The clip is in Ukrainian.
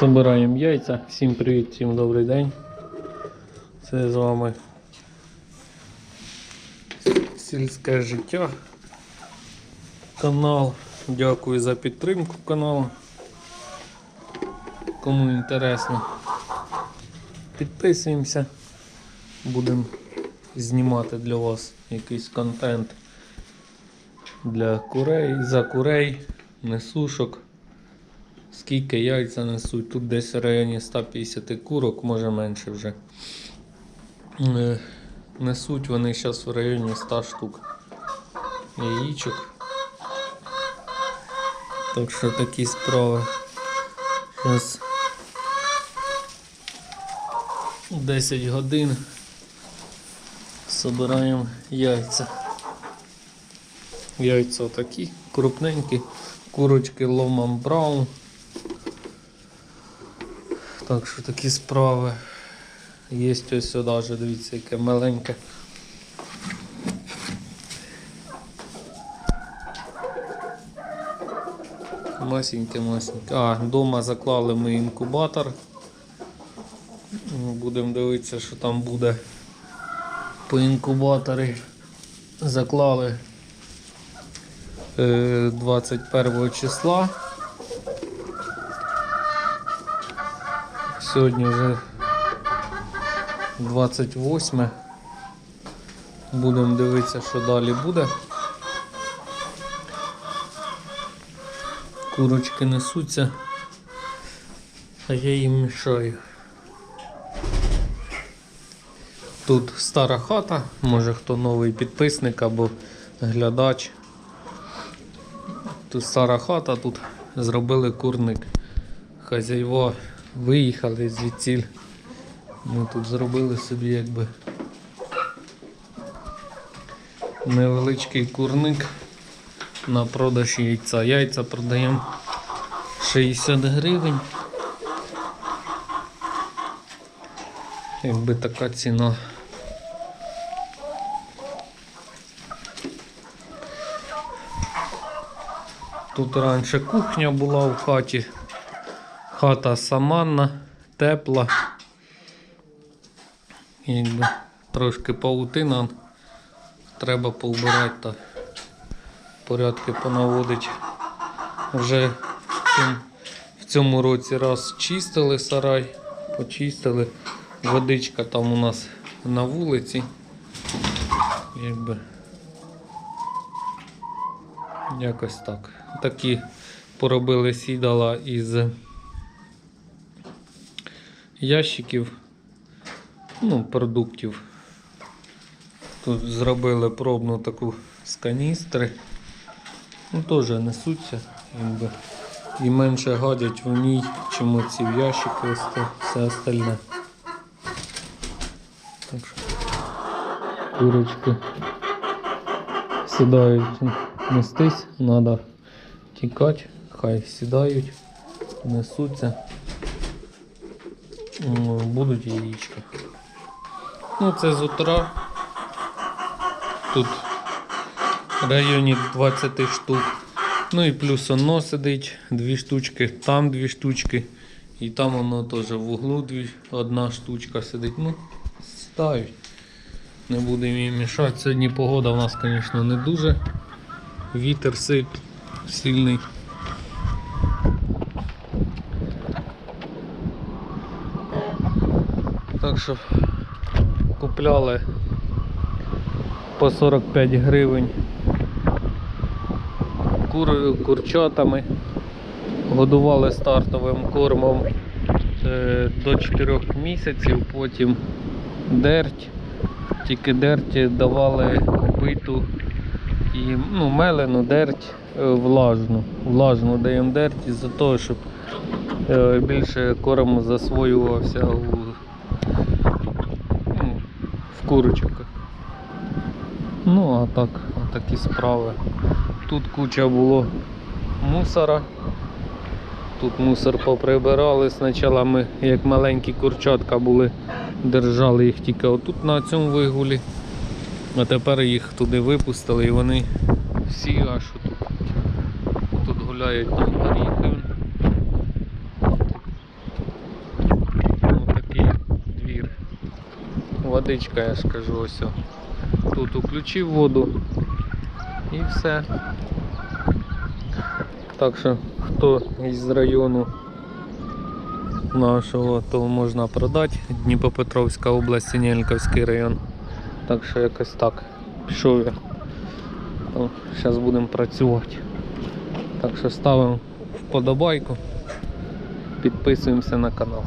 Собираємо яйця. Всім привіт, всім добрий день. Це з вами сільське життя. Канал. Дякую за підтримку каналу. Кому інтересно, підписуємося. Будемо знімати для вас якийсь контент для курей, за курей, несушок. Скільки яйця несуть? Тут десь в районі 150 курок, може менше вже. Е, Несуть вони зараз в районі 100 штук яєчок. Так що такі справи. Зараз 10 годин собираємо яйця. Яйця такі крупненькі, курочки ломам браун. Так що такі справи. Є ось сюди вже, дивіться, яке маленьке. Масеньке, масеньке. А, вдома заклали ми інкубатор. Будемо дивитися, що там буде по інкубаторі. Заклали е, 21 числа. Сьогодні вже 28. Будемо дивитися, що далі буде. Курочки несуться, а я їм мішаю. Тут стара хата, може хто новий підписник або глядач. Тут стара хата, тут зробили курник. Хазяйва виїхали звідсіль. Ми тут зробили собі якби невеличкий курник на продаж яйця. Яйця продаємо 60 гривень. Якби така ціна. Тут раніше кухня була в хаті. Хата саманна, тепла. Якби трошки паутина. Треба повбирати та порядки понаводити. Вже в цьому році раз чистили сарай, почистили. Водичка там у нас на вулиці. Якби якось так. Такі поробили сідала із ящиків, ну, продуктів. Тут зробили пробну таку з каністри. Ну, теж несуться, якби. І менше гадять в ній, чим оці в ящики, ось все остальне. Так що курочки сідають нестись, треба тікати, хай сідають, несуться, будуть яєчка. Ну це з утра. Тут в районі 20 штук. Ну і плюс оно сидить, дві штучки, там дві штучки. І там воно теж в углу дві, одна штучка сидить. Ну, ставить. Не будемо їм мішати. Сьогодні погода у нас, звісно, не дуже. Вітер силь- сильний. Так що купляли по 45 гривень кур, курчатами. Годували стартовим кормом е, до 4 місяців, потім дерть. Тільки дерті давали биту і ну, мелену дерть е, влажну. Влажну даємо дерть із-за того, щоб е, більше корму засвоювався у, в курочках. Ну, а так, такі справи. Тут куча було мусора. Тут мусор поприбирали. Спочатку ми, як маленькі курчатка були, держали їх тільки отут на цьому вигулі. А тепер їх туди випустили і вони всі аж тут, тут гуляють там горіхи. Водичка, я ж кажу, ось. Тут включив воду і все. Так що, хто із району нашого, то можна продати. Дніпропетровська область, Синельниковський район. Так що якось так. Пішов я. Зараз будемо працювати. Так що ставимо вподобайку, підписуємося на канал.